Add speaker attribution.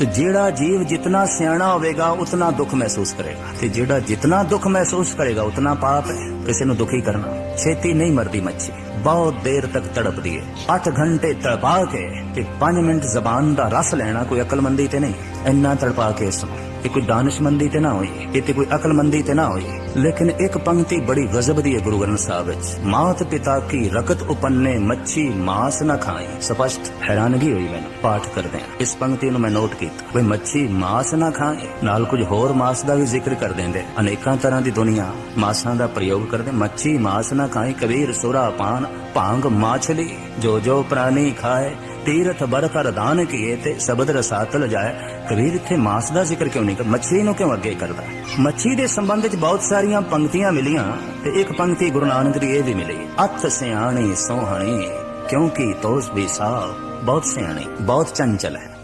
Speaker 1: ਤੇ ਜਿਹੜਾ ਜੀਵ ਜਿਤਨਾ ਸਿਆਣਾ ਹੋਵੇਗਾ, ਉਤਨਾ ਦੁੱਖ ਮਹਿਸੂਸ ਕਰੇਗਾ। ਤੇ ਜਿਹੜਾ ਜਿਤਨਾ ਦੁੱਖ ਮਹਿਸੂਸ ਕਰੇਗਾ, ਉਤਨਾ ਪਾਪ ਹੈ। ਕਿਸੇ ਨੂੰ ਦੁਖੀ ਕਰਨਾ। ਛੇਤੀ ਨਹੀਂ ਮਰਦੀ ਮੱਛੀ। ਬਹੁਤ ਦੇਰ ਤੱਕ ਤੜਪਦੀ ਹੈ 8 ਘੰਟੇ ਤੜਪਾ ਕੇ ਤੇ 5 ਮਿੰਟ ਜ਼ਬਾਨ ਦਾ ਰਸ ਲੈਣਾ ਕੋਈ ਅਕਲਮੰਦੀ ਤੇ ਨਹੀਂ। ਇੰਨਾ ਤੜਪਾ ਕੇ ਇਸ ਨੂੰ ਇਹ ਕੋਈ ਦਾਨਿਸ਼ਮੰਦੀ ਤੇ ਨਾ ਹੋਈ ਇਹ ਤੇ ਕੋਈ ਅਕਲਮੰਦੀ ਤੇ ਨਾ ਹੋਈ ਲੇਕਿਨ ਇੱਕ ਪੰਕਤੀ ਬੜੀ ਗਜ਼ਬ ਦੀ ਹੈ ਗੁਰੂ ਗ੍ਰੰਥ ਸਾਹਿਬ ਵਿੱਚ। ਮਾਤ ਪਿਤਾ ਕੀ ਰਕਤ ਉਪੰਨੇ, ਮੱਛੀ ਮਾਸ ਨਾ ਖਾਈ। ਸਪਸ਼ਟ ਹੈਰਾਨਗੀ ਹੋਈ ਮੈਨੂੰ, ਪਾਠ ਕਰਦੇ ਆ ਇਸ ਪੰਕਤੀ ਨੂੰ ਮੈਂ ਨੋਟ ਕੀਤਾ। ਵੀ ਮੱਛੀ ਮਾਸ ਨਾ ਖਾਏ। ਨਾਲ ਕੁਝ ਹੋਰ ਮਾਸ ਦਾ ਵੀ ਜ਼ਿਕਰ ਕਰ ਦਿੰਦੇ। ਅਨੇਕਾਂ ਤਰ੍ਹਾਂ ਦੀ ਦੁਨੀਆ ਮਾਸਾਂ ਦਾ ਪ੍ਰਯੋਗ ਕਰਦੇ। ਮੱਛੀ ਮਾਸ ਨਾ ਖਾਏ, ਕਬੀਰ ਸੁਰਾ ਪਾਨ ਭਾਂਗ ਮਾਛਲੀ ਜੋ ਜੋ ਪ੍ਰਾਨੀ ਖਾਏ, ਤੀਰਥ ਬਰ ਕਰ ਦਾਨ ਕੀਏ ਤੇ ਸ਼ਬਦ ਰਸਾਤਲ ਜਾਏ ਕਬੀਰ ਇੱਥੇ ਮਾਸ ਦਾ ਜ਼ਿਕਰ ਕਿਉਂ ਨਹੀਂ ਕਰ, ਮੱਛੀ ਨੂੰ ਕਿਉਂ ਅੱਗੇ ਕਰਦਾ? ਮੱਛੀ ਦੇ ਸੰਬੰਧ ਵਿੱਚ ਬਹੁਤ ਸਾਰੀਆਂ ਪੰਕਤੀਆਂ ਮਿਲੀਆਂ ਤੇ ਇੱਕ ਪੰਕਤੀ ਗੁਰੂ ਨਾਨਕ ਦੀ ਇਹ ਵੀ ਮਿਲੀ, ਅੱਤ ਸਿਆਣੀ ਸੋਹਣੀ, ਕਿਉਂਕਿ ਤੋਸ ਵੀ ਸਾਹ ਬਹੁਤ ਸਿਆਣੀ, ਬਹੁਤ ਚੰਚਲ ਹੈ।